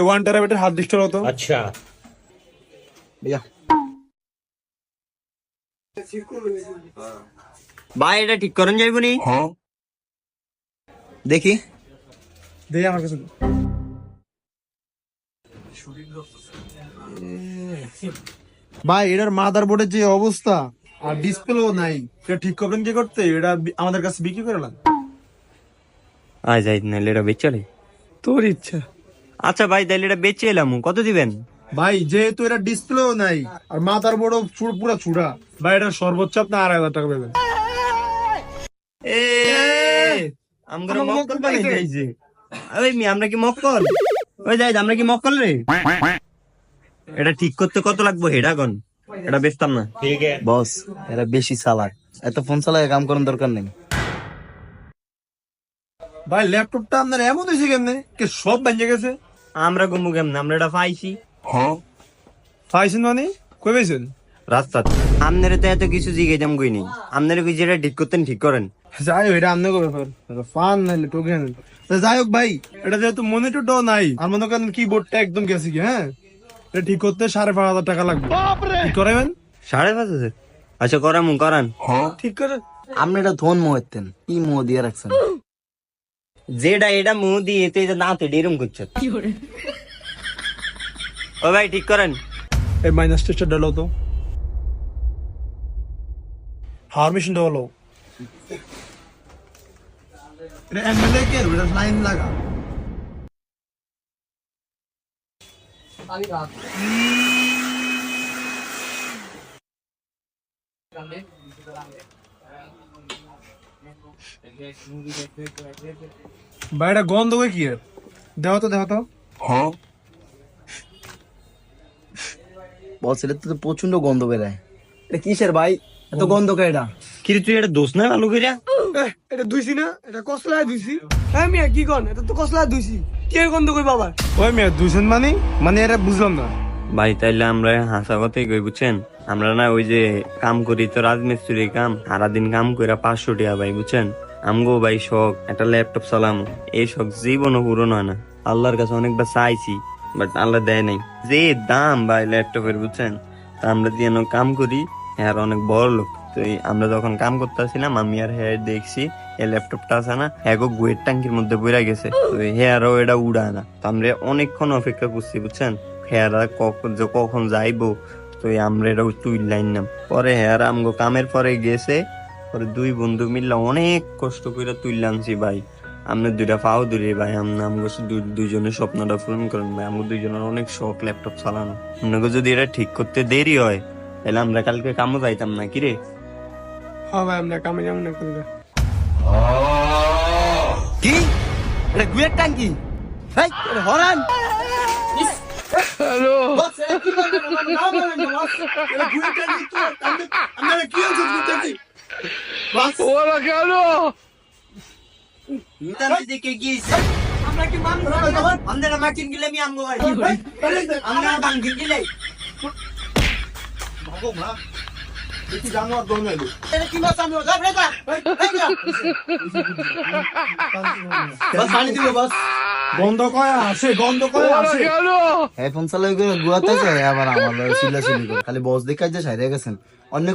One হতো আচ্ছা। ভাই এটা ঠিক করেন হ্যাঁ। দেখি। আমার কাছে ভাই এটার মাদার বোর্ডের যে অবস্থা আর ডিসপ্লে নাই। এটা ঠিক করবেন কি করতে? এটা আমাদের কাছে বিক্রি করে লাগবে বেচে তোর ইচ্ছা। আচ্ছা ভাই তাহলে এটা বেচে এলাম কত দিবেন? ভাই যেহেতু এটা ডিসপ্লেও নাই আর মাথার বড় চুড় পুরা ভাই এটা সর্বোচ্চ আপনি আড়াই হাজার টাকা দেবেন। আমরা কি মক্কল? ওই যাই আমরা কি মক্কল রে? এটা ঠিক করতে কত লাগবো? হেডা গন এটা বেচতাম না। বস এটা বেশি চালাক এত ফোন চালায় কাম করার দরকার নেই। ভাই ল্যাপটপটা আপনার এমন হয়েছে কেমনে? কে সব ভেঙে গেছে? আমরা গমু কেমন? আমরা এটা পাইছি পাইছেন মানে? কই পাইছেন? রাস্তা। আপনারা তো এত কিছু জিজ্ঞাসাম কই নেই। আপনারা কিছু এটা ঠিক করতেন ঠিক করেন। যাই হোক এটা আমনে করবে ব্যাপার। ফান নাইলে টোকেন তা যাই হোক ভাই এটা যেহেতু মনিটরটাও নাই আর মনে করেন কিবোর্ডটা একদম গেছে কি হ্যাঁ? এটা ঠিক করতে সাড়ে পাঁচ হাজার টাকা লাগবে। ঠিক করাবেন সাড়ে পাঁচ হাজার? আচ্ছা করামু করান। ঠিক করে আপনি এটা ধন মোহেতেন কি মোহ দিয়ে রাখছেন। যেটা এটা মুহ দিয়ে তো এটা দাঁতে এরম করছে ও ভাই ঠিক করেন এই মাইনাস টেস্টার ডালো তো হাওয়ার মেশিনটা হলো এটা এমএলএ কে এটা লাইন লাগা ভাই এটা গন্ধ কই কি? দেও তো দেও তো। বস এটা তো প্রচণ্ড গন্ধ বেরায়। এটা কিসের ভাই? এত গন্ধ। কে এটা? কিরে তুই এটা দোষ না ভালো করিয়া এটা দুইছি না এটা কসলায় দুইছি হ্যাঁ মিয়া কি কন? এটা তো কসলায় দুইছি কে গন্ধ কই বাবা ওই মিয়া দুইজন মানে? মানে এটা বুঝলাম না। ভাই তাইলে আমরা হাসা কথাই কই বুঝছেন? আমরা না ওই যে কাম করি তো রাজমিস্ত্রি কাম সারাদিন কাম কইরা পাঁচশো টাকা ভাই বুঝছেন? আমগো ভাই শখ, একটা ল্যাপটপ চালাম। এই শখ জীবনও পূরণ হয় না। আল্লাহর কাছে অনেকবার চাইছি, বাট আল্লাহ দেয় নাই। যে দাম ভাই ল্যাপটপের, বুঝছেন? তা আমরা যেন কাম করি হ্যাঁ অনেক বড় লোক। তো আমরা যখন কাম করতেছিলাম, আমি আর হ্যাঁ দেখছি, এই ল্যাপটপটা আছে না, এগো গুয়ের ট্যাঙ্কির মধ্যে বইরা গেছে। তো হেয়ারও এটা উড়ায় না। তো আমরা অনেকক্ষণ অপেক্ষা করছি, বুঝছেন? হেয়ারা কখন যে কখন যাইবো, তো আমরা এটা তুই লাইন নাম। পরে হেয়ার আমগো কামের পরে গেছে পরে দুই বন্ধু মিললে অনেক কষ্ট করে তুইলে আনছি ভাই। আমরা দুইটা পাও দূরে ভাই আমরা আমগো দু- দুইজনের স্বপ্নটা পূরণ করেন ভাই আমগো দুইজনের অনেক শখ ল্যাপটপ চালানো। আপনাকে যদি এটা ঠিক করতে দেরি হয় তাহলে আমরা কালকে কামও যাইতাম না কি রে? হ্যাঁ ভাই আমরা কামে যেমন না কি? এটা গুয়ের টাঙ্কি হেই, এটা হরান আমরা কি মানুষ আমরা মাটিন গিলে। আমি আমগো আমরা বাঙ্গিন গিলে গন্ধ কয় আসে গন্ধ কয় আসে এই ফোন করে গুয়াতে যায় আবার আমার সিলা সিলি করে। খালি বস দেখাই যে সাইরে গেছেন। অন্য